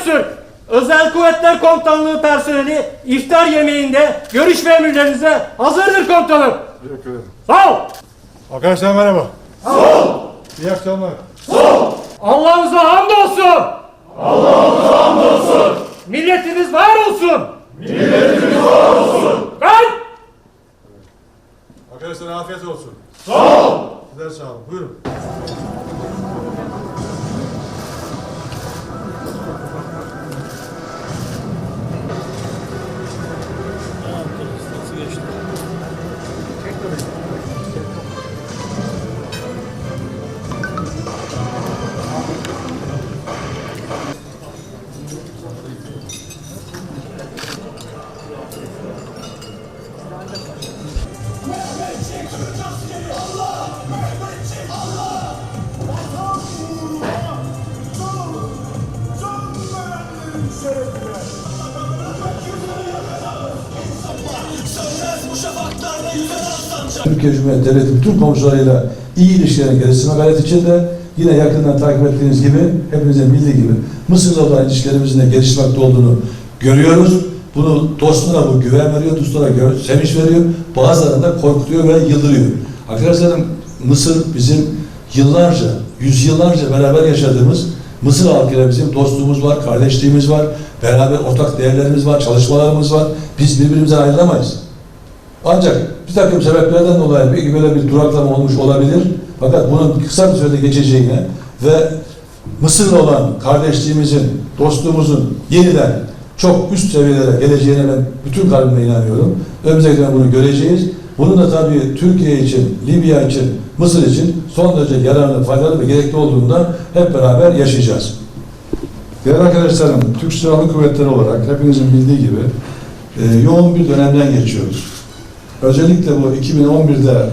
Öztürk, Özel Kuvvetler Komutanlığı personeli iftar yemeğinde görüş ve emirlerinize hazırdır komutanım. Teşekkür ederim. Sağ ol. Arkadaşlar merhaba. Sağ ol. İyi akşamlar. Allah'ımıza hamdolsun. Allah'ımıza hamdolsun. Milletimiz var olsun. Milletimiz var olsun. Ben Arkadaşlar afiyet olsun. Sağ ol. Sizler sağ olun. Buyurun. Türkiye Cumhuriyeti Devleti bütün komşularıyla iyi ilişkilerin geliştirme gayreti içinde yine yakından takip ettiğiniz gibi hepinizin bildiği gibi Mısır'la olan ilişkilerimizin de gelişmekte olduğunu görüyoruz. Bunu dostlara bu güven veriyor, dostlara gö- sevinç veriyor. Bazılarında korkutuyor ve yıldırıyor. Arkadaşlarım Mısır bizim yıllarca, yüzyıllarca beraber yaşadığımız Mısır halkıyla bizim dostluğumuz var, kardeşliğimiz var, beraber ortak değerlerimiz var, çalışmalarımız var. Biz birbirimizden ayrılamayız. Ancak bir takım sebeplerden dolayı belki böyle bir duraklama olmuş olabilir. Fakat bunun kısa bir sürede geçeceğine ve Mısır'la olan kardeşliğimizin, dostluğumuzun yeniden çok üst seviyelere geleceğine ben bütün kalbimle inanıyorum. Önümüzdeki bunu göreceğiz. Bunun da tabii Türkiye için, Libya için, Mısır için son derece yararlı, faydalı ve gerekli olduğunda hep beraber yaşayacağız. Değerli arkadaşlarım, Türk Silahlı Kuvvetleri olarak hepinizin bildiği gibi e, yoğun bir dönemden geçiyoruz. Özellikle bu 2011'de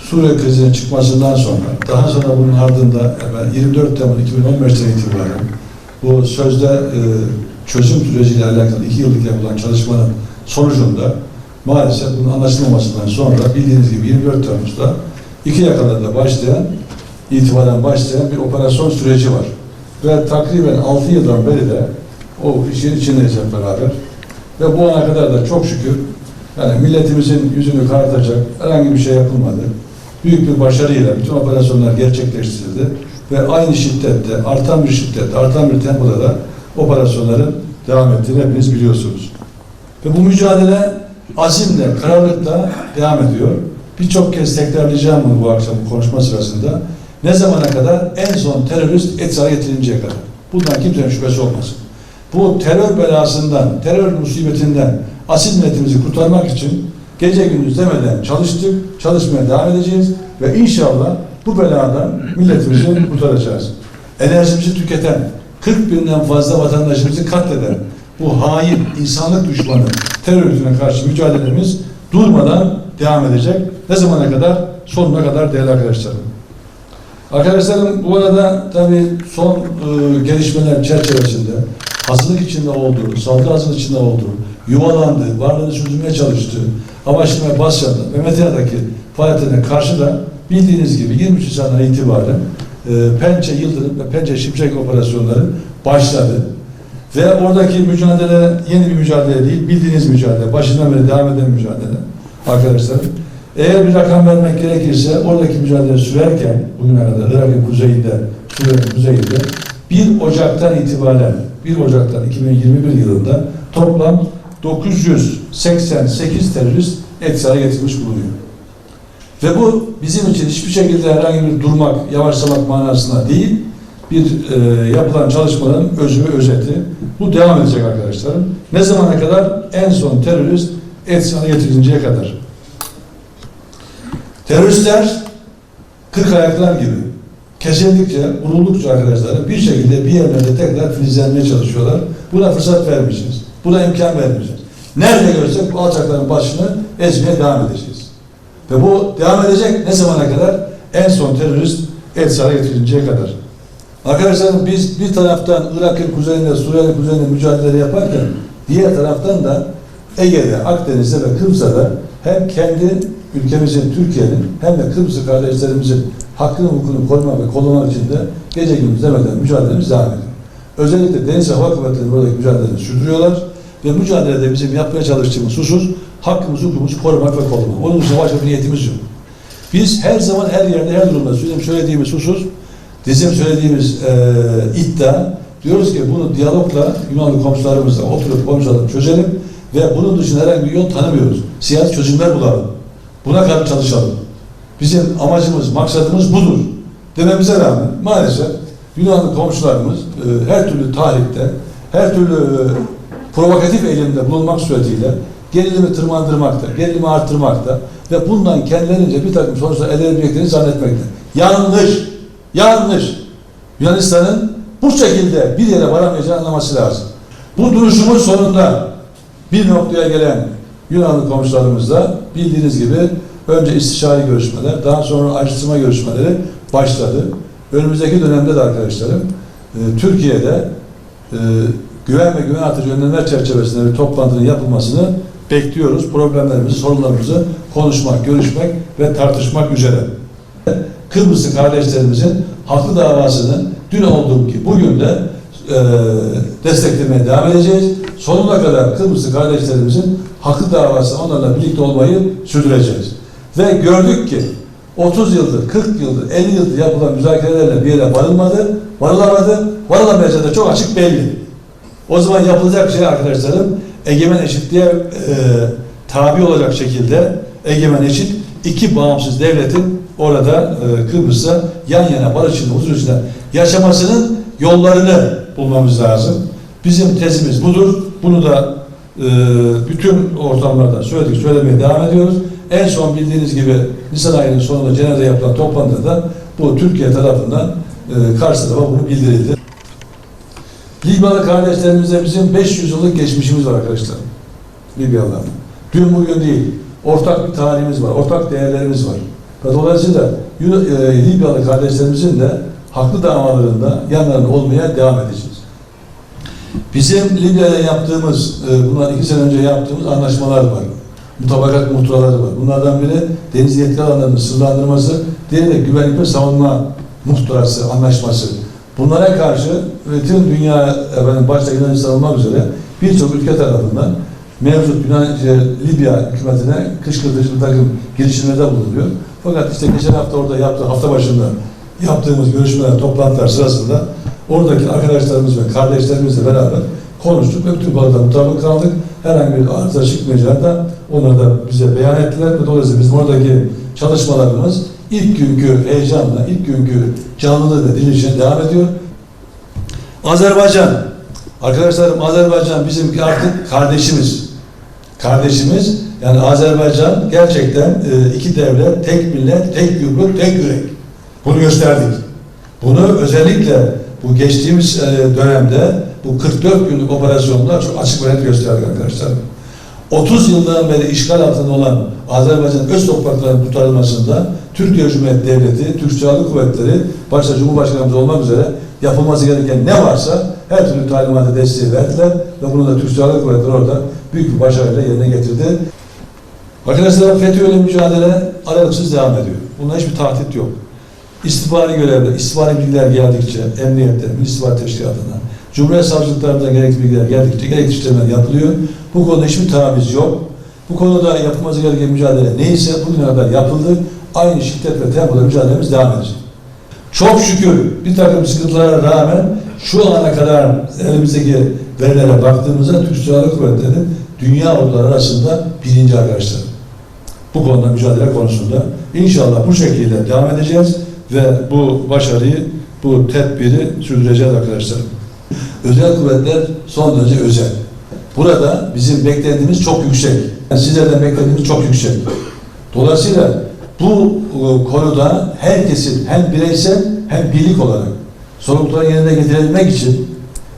Suriye krizinin çıkmasından sonra, daha sonra bunun ardında ben 24 Temmuz 2015'ten itibaren bu sözde e, çözüm süreciyle alakalı iki yıllık yapılan çalışmanın sonucunda maalesef bunun anlaşılmamasından sonra bildiğiniz gibi 24 Temmuz'da iki yakalarda başlayan, itibaren başlayan bir operasyon süreci var. Ve takriben 6 yıldan beri de o işin içindeyiz hep beraber. Ve bu ana kadar da çok şükür yani milletimizin yüzünü karartacak herhangi bir şey yapılmadı. Büyük bir başarıyla bütün operasyonlar gerçekleştirildi ve aynı şiddette, artan bir şiddette, artan bir tempoda da operasyonların devam ettiğini hepiniz biliyorsunuz. Ve bu mücadele azimle, kararlılıkla devam ediyor. Birçok kez tekrarlayacağım bunu bu akşam konuşma sırasında. Ne zamana kadar? En son terörist etkisine getirinceye kadar. Bundan kimsenin şüphesi olmasın. Bu terör belasından, terör musibetinden asil milletimizi kurtarmak için gece gündüz demeden çalıştık, çalışmaya devam edeceğiz ve inşallah bu beladan milletimizi kurtaracağız. Enerjimizi tüketen, 40 binden fazla vatandaşımızı katleden bu hain, insanlık düşmanı terör karşı mücadelemiz durmadan devam edecek. Ne zamana kadar? Sonuna kadar değerli arkadaşlarım. Arkadaşlarım bu arada tabii son e, gelişmeler çerçevesinde hazırlık içinde olduğu, saldırı hazırlık içinde olduğu, yuvalandığı, varlığını sürdürmeye çalıştığı Amaçlı ve Basya'da ve Metina'daki faaliyetlerine karşı da bildiğiniz gibi 23 Nisan'dan itibaren e, Pençe Yıldırım ve Pençe Şimşek operasyonları başladı. Ve oradaki mücadele yeni bir mücadele değil, bildiğiniz mücadele, başından beri devam eden mücadele arkadaşlarım. Eğer bir rakam vermek gerekirse oradaki mücadele sürerken bugüne kadar Irak'ın kuzeyinde, Suriye'nin kuzeyinde 1 Ocak'tan itibaren 1 Ocak'tan 2021 yılında toplam 988 terörist etkisiz hale getirilmiş bulunuyor. Ve bu bizim için hiçbir şekilde herhangi bir durmak, yavaşlamak manasında değil, bir e, yapılan çalışmaların özü ve özeti. Bu devam edecek arkadaşlarım. Ne zamana kadar? En son terörist etkisiz hale getirilinceye kadar. Teröristler kırk ayaklar gibi kesildikçe, vuruldukça arkadaşlar bir şekilde bir yerlerde tekrar filizlenmeye çalışıyorlar. Buna fırsat vermeyeceğiz. Buna imkan vermeyeceğiz. Nerede görsek bu alçakların başını ezmeye devam edeceğiz. Ve bu devam edecek ne zamana kadar? En son terörist etkisiz hale getirilinceye kadar. Arkadaşlar biz bir taraftan Irak'ın kuzeyinde, Suriye'nin kuzeyinde mücadele yaparken diğer taraftan da Ege'de, Akdeniz'de ve Kıbrıs'ta hem kendi ülkemizin, Türkiye'nin hem de Kıbrıslı kardeşlerimizin hakkını hukukunu korumak ve kollamak için de gece gündüz demeden mücadelemiz devam ediyor. Özellikle Deniz Hava Kuvvetleri buradaki mücadelelerini sürdürüyorlar. Ve mücadelede bizim yapmaya çalıştığımız husus hakkımız, hukukumuz korumak ve kollamak. Onun dışında başka bir niyetimiz yok. Biz her zaman her yerde her durumda bizim söylediğimiz husus, bizim söylediğimiz e, iddia diyoruz ki bunu diyalogla Yunanlı komşularımızla oturup konuşalım, çözelim ve bunun dışında herhangi bir yol tanımıyoruz. Siyasi çözümler bulalım. Buna karşı çalışalım. Bizim amacımız, maksadımız budur. Dememize rağmen maalesef Yunanlı komşularımız e, her türlü tahripte, her türlü e, provokatif eylemde bulunmak suretiyle gerilimi tırmandırmakta, gerilimi arttırmakta ve bundan kendilerince bir takım sonuçlar elde edebileceklerini zannetmekte. Yanlış, yanlış. Yunanistan'ın bu şekilde bir yere varamayacağını anlaması lazım. Bu duruşumuz sonunda bir noktaya gelen Yunanlı komşularımızla bildiğiniz gibi önce istişari görüşmeler, daha sonra ayrıştırma görüşmeleri başladı. Önümüzdeki dönemde de arkadaşlarım e, Türkiye'de e, güven ve güven artırıcı önlemler çerçevesinde bir toplantının yapılmasını bekliyoruz. Problemlerimizi, sorunlarımızı konuşmak, görüşmek ve tartışmak üzere. Kıbrıslı kardeşlerimizin haklı davasını dün olduğum ki bugün de e, desteklemeye devam edeceğiz. Sonuna kadar Kıbrıslı kardeşlerimizin haklı davası onlarla birlikte olmayı sürdüreceğiz. Ve gördük ki 30 yıldır, 40 yıldır, 50 yıldır yapılan müzakerelerle bir yere varılmadı, varılamadı, varılamayacağı da çok açık belli. O zaman yapılacak şey arkadaşlarım egemen eşitliğe e, tabi olacak şekilde egemen eşit iki bağımsız devletin orada e, Kıbrıs'ta yan yana barış içinde, huzur içinde yaşamasının yollarını bulmamız lazım. Bizim tezimiz budur. Bunu da bütün ortamlarda söyledik, söylemeye devam ediyoruz. En son bildiğiniz gibi Nisan ayının sonunda Cenevre'de yapılan toplantıda bu Türkiye tarafından e, karşı tarafa bunu bildirildi. Libyalı kardeşlerimizle bizim 500 yıllık geçmişimiz var arkadaşlar. Libyalılarla. Dün bugün değil. Ortak bir tarihimiz var. Ortak değerlerimiz var. Ve dolayısıyla e, Libyalı kardeşlerimizin de haklı davalarında yanlarında olmaya devam edeceğiz. Bizim Libya'ya yaptığımız, e, bundan iki sene önce yaptığımız anlaşmalar var. Mutabakat muhtıraları var. Bunlardan biri deniz yetki alanlarının sınırlandırması, diğeri de güvenlik ve savunma muhtırası, anlaşması. Bunlara karşı tüm dünya efendim, başta Yunanistan olmak üzere birçok ülke tarafından mevcut Yunan, şey, Libya hükümetine kışkırtıcı bir takım girişimlerde bulunuyor. Fakat işte geçen hafta orada yaptığı hafta başında yaptığımız görüşmeler, toplantılar sırasında oradaki arkadaşlarımız ve kardeşlerimizle beraber konuştuk bütün konuda mutabık kaldık. Herhangi bir arıza çıkmayacağını da onlar da bize beyan ettiler ve dolayısıyla bizim oradaki çalışmalarımız ilk günkü heyecanla, ilk günkü canlılığı ve dirilişine devam ediyor. Azerbaycan, arkadaşlarım Azerbaycan bizim artık kardeşimiz. Kardeşimiz, yani Azerbaycan gerçekten e, iki devlet, tek millet, tek yumruk, tek yürek. Bunu gösterdik. Bunu özellikle bu geçtiğimiz e, dönemde bu 44 günlük operasyonda çok açık ve net gösterdik arkadaşlar. 30 yıldan beri işgal altında olan Azerbaycan öz topraklarının kurtarılmasında Türkiye Cumhuriyeti Devleti, Türk Silahlı Kuvvetleri, başta Cumhurbaşkanımız olmak üzere yapılması gereken ne varsa her türlü talimatı desteği verdiler ve bunu da Türk Silahlı Kuvvetleri orada büyük bir başarıyla yerine getirdi. Arkadaşlar FETÖ'yle mücadele aralıksız devam ediyor. Bunda hiçbir tahdit yok. İstihbari görevler, istihbari bilgiler geldikçe, emniyette, Milli İstihbarat Teşkilatı'na, Cumhuriyet Savcılıklarından gerekli bilgiler geldikçe gerekli işlemler yapılıyor. Bu konuda hiçbir taviz yok. Bu konuda yapılması gereken mücadele neyse bugüne kadar yapıldı. Aynı şiddet ve tempoda mücadelemiz devam edecek. Çok şükür bir takım sıkıntılara rağmen şu ana kadar elimizdeki verilere baktığımızda Türk Silahlı Kuvvetleri dünya orduları arasında birinci arkadaşlar. Bu konuda mücadele konusunda inşallah bu şekilde devam edeceğiz ve bu başarıyı, bu tedbiri sürdüreceğiz arkadaşlar. Özel kuvvetler son derece özel. Burada bizim beklediğimiz çok yüksek. Yani sizlerden beklediğimiz çok yüksek. Dolayısıyla bu e, konuda herkesin hem bireysel hem birlik olarak sorumlulukları yerine getirebilmek için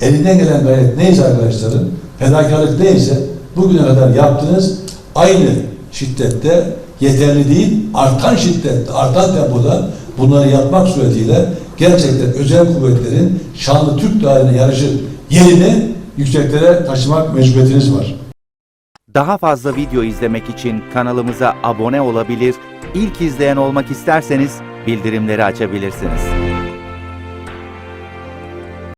elinden gelen gayret neyse arkadaşlarım, fedakarlık neyse bugüne kadar yaptığınız aynı şiddette yeterli değil, artan şiddette, artan tempoda bunları yapmak suretiyle gerçekten özel kuvvetlerin şanlı Türk tarihine yarışır yerini yükseklere taşımak mecburiyetiniz var. Daha fazla video izlemek için kanalımıza abone olabilir, ilk izleyen olmak isterseniz bildirimleri açabilirsiniz.